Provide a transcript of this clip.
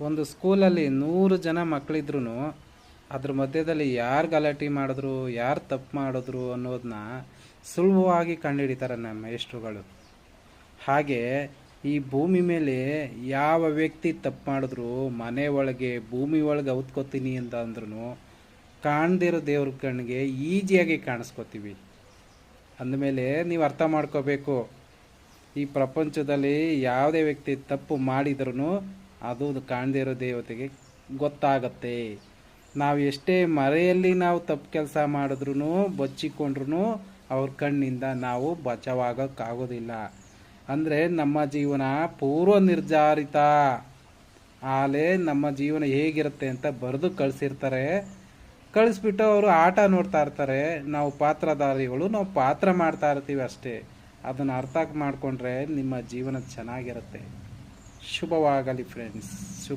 ಒಂದು ಸ್ಕೂಲಲ್ಲಿ ನೂರು ಜನ ಮಕ್ಕಳಿದ್ರು ಅದ್ರ ಮಧ್ಯದಲ್ಲಿ ಯಾರು ಗಲಾಟೆ ಮಾಡಿದ್ರು, ಯಾರು ತಪ್ಪು ಮಾಡಿದ್ರು ಅನ್ನೋದನ್ನ ಸುಲಭವಾಗಿ ಕಂಡುಹಿಡಿತಾರೆ ನಮ್ಮ ಮೇಷ್ಟ್ರುಗಳು. ಹಾಗೆ ಈ ಭೂಮಿ ಮೇಲೆ ಯಾವ ವ್ಯಕ್ತಿ ತಪ್ಪು ಮಾಡಿದ್ರು, ಮನೆ ಒಳಗೆ, ಭೂಮಿ ಒಳಗೆ ಔತ್ಕೋತೀನಿ ಅಂತ ಅಂದ್ರೂ ಕಾಣ್ದಿರೋ ದೇವ್ರ ಕಣ್ಣಿಗೆ ಈಜಿಯಾಗಿ ಕಾಣಿಸ್ಕೋತೀವಿ. ಅಂದಮೇಲೆ ನೀವು ಅರ್ಥ ಮಾಡ್ಕೋಬೇಕು. ಈ ಪ್ರಪಂಚದಲ್ಲಿ ಯಾವುದೇ ವ್ಯಕ್ತಿ ತಪ್ಪು ಮಾಡಿದ್ರೂ ಅದು ಕಾಣದೇ ಇರೋ ದೇವತೆಗೆ ಗೊತ್ತಾಗತ್ತೆ. ನಾವು ಎಷ್ಟೇ ಮರೆಯಲ್ಲಿ ನಾವು ತಪ್ಪು ಕೆಲಸ ಮಾಡಿದ್ರು ಬಚ್ಚಿಕೊಂಡ್ರು ಅವ್ರ ಕಣ್ಣಿಂದ ನಾವು ಬಚಾವಾಗೋಕ್ಕಾಗೋದಿಲ್ಲ. ಅಂದರೆ ನಮ್ಮ ಜೀವನ ಪೂರ್ವ ನಿರ್ಧಾರಿತ ಆಲೇ ನಮ್ಮ ಜೀವನ ಹೇಗಿರುತ್ತೆ ಅಂತ ಬರೆದು ಕಳಿಸಿರ್ತಾರೆ. ಕಳಿಸ್ಬಿಟ್ಟು ಅವರು ಆಟ ನೋಡ್ತಾ ಇರ್ತಾರೆ. ನಾವು ಪಾತ್ರಧಾರಿಗಳು, ನಾವು ಪಾತ್ರ ಮಾಡ್ತಾ ಇರ್ತೀವಿ ಅಷ್ಟೇ. ಅದನ್ನು ಅರ್ಥ ಮಾಡಿಕೊಂಡ್ರೆ ನಿಮ್ಮ ಜೀವನ ಚೆನ್ನಾಗಿರುತ್ತೆ. Shubawa Gali Friends.